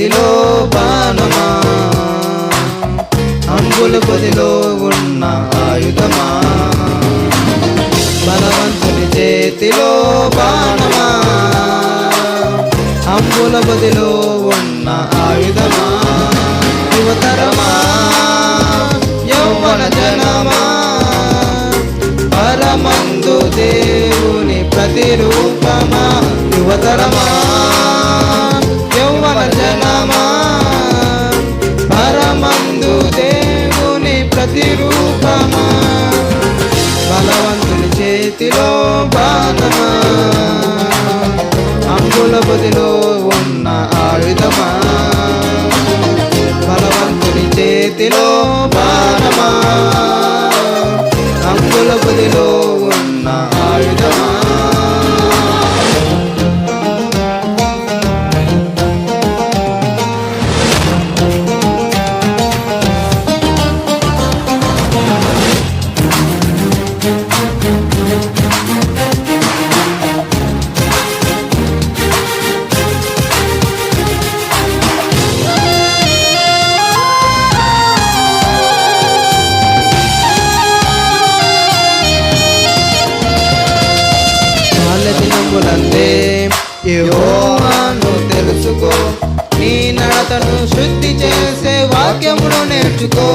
చేతిలో బాణమా? అంగుల కొదిలో ఉన్న ఆయుధమా? బలవంతుని చేతిలో బాణమా? అంగుల కొదిలో ఉన్న ఆయుధమా? యువతరమా? యౌవన జనమా? పరమందు దేవుని ప్రతిరూపమా? యువతరమా? ప్రతిరూపమా? బలవంతుని చేతిలో బాణమా అంగుల బదిలో ఉన్న ఆయుధమా? బలవంతుని చేతిలో యెహోవాను తెలుసుకో. నీ నడతను శుద్ధి చేసే వాక్యమును నేర్చుకో.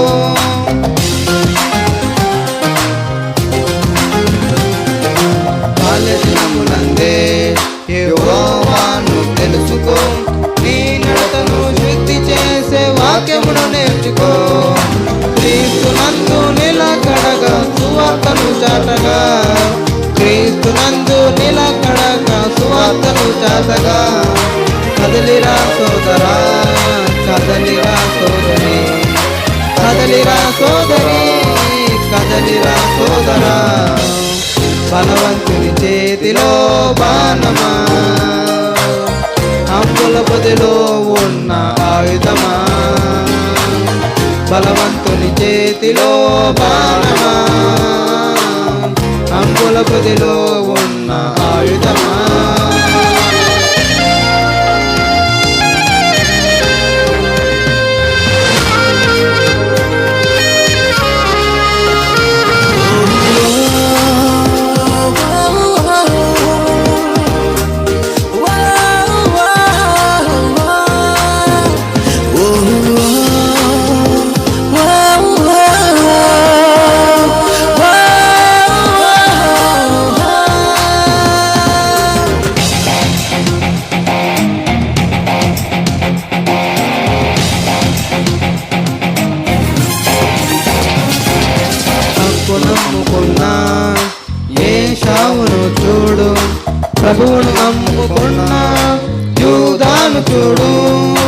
చేతిలో బాణమా? అంబుల బదిలో ఉన్న ఆయుధమా? బలవంతుని చేతిలో బాణమా? అంబుల బదిలో నీకు నమ్ముకున్నా. ఏ షావును చూడు ప్రభువును నమ్ముకున్నా. యూదాను చూడు.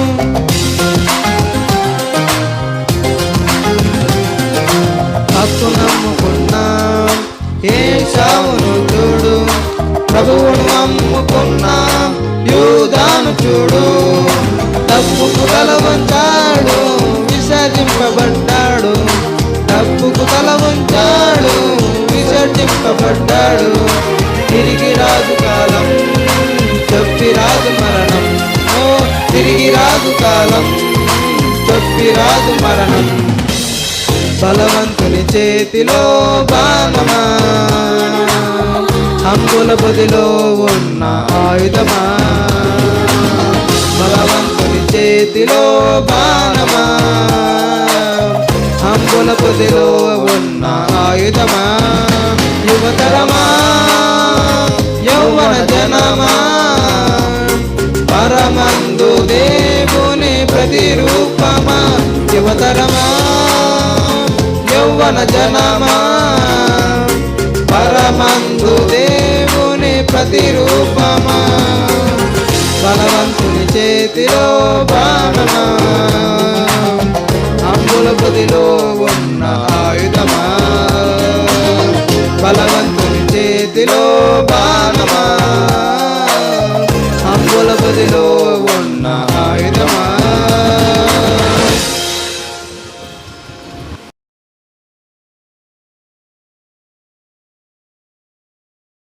అంటాడు. తిరిగి రాజు కాలం చెప్పి రాజు మరణం. ఓ తిరిగి రాజు కాలం చెప్పి రాజు మరణం. బలవంతుని చేతిలో బాణమా? అంబుల బదిలో ఉన్న ఆయుధమా? బలవంతుని చేతిలో బాణమా? అంబుల బదిలో ఉన్న ఆయుధమా? రూపమా యువతరమా యౌవన జనమా. పరమందు దేవుని ప్రతిరూపమా బలవంతుని చేతిలో బాణమా. అంబుల బదిలో ఉన్న